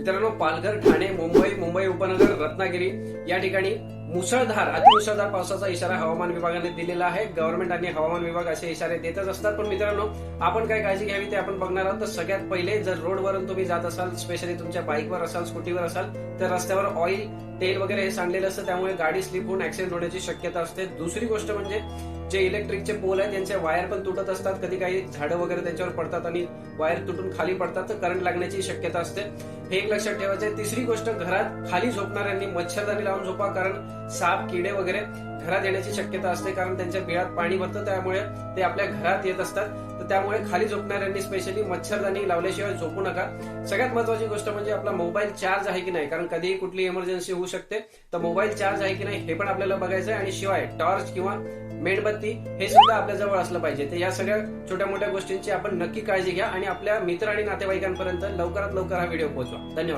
मित्रांनो पालघर ठाणे मुंबई मुंबई उपनगर रत्नागिरी या ठिकाणी मुसळधार अतिमुसळधार पावसाचा इशारा हवामान विभागाने दिलेला आहे. गव्हर्नमेंट आणि हवामान विभाग असे इशारे देतच असतात. पण मित्रांनो आपण काय काळजी घ्यावी ते आपण बघणार आहोत. तर सगळ्यात पहिले जर रोडवरून तुम्ही जात असाल स्पेशली तुमच्या बाईकवर असाल स्कूटीवर असाल तर रस्त्यावर ऑइल तेल वगैरे हे सांडलेलं असतं. त्यामुळे गाडी स्लिप होऊन ऍक्सिडेंट होण्याची शक्यता असते. दुसरी गोष्ट म्हणजे जे इलेक्ट्रिकचे पोल आहेत त्यांचे वायर पण तुटत असतात. कधी काही झाडं वगैरे त्यांच्यावर पडतात आणि वायर तुटून खाली पडतात तर करंट लागण्याची शक्यता असते. हे एक लक्षात ठेवायचं आहे. तिसरी गोष्ट घरात खाली झोपणाऱ्यांनी मच्छरदाणी लावून झोपा. कारण साप किडे वगैरे घरात येण्याची शक्यता असते कारण त्यांच्या बिळात पाणी भरतं त्यामुळे ते आपल्या घरात येत असतात. तर त्यामुळे खाली झोपणाऱ्यांनी स्पेशली मच्छरदाणी लावल्याशिवाय झोपू नका. सगळ्यात महत्वाची गोष्ट म्हणजे आपला मोबाईल चार्ज आहे की नाही? कारण कधीही कुठली इमर्जन्सी होऊ शकते. तर मोबाईल चार्ज आहे की नाही हे पण आपल्याला बघायचं आहे आणि शिवाय टॉर्च किंवा मेणबत्ती हे सुद्धा आपल्या जवळ असलं पाहिजे. तर या सगळ्या छोट्या मोठ्या गोष्टींची आपण नक्की काळजी घ्या. आणि आपल्या मित्र आणि नातेवाईकांपर्यंत लवकरात लवकर हा व्हिडिओ पोहोचवा. धन्यवाद.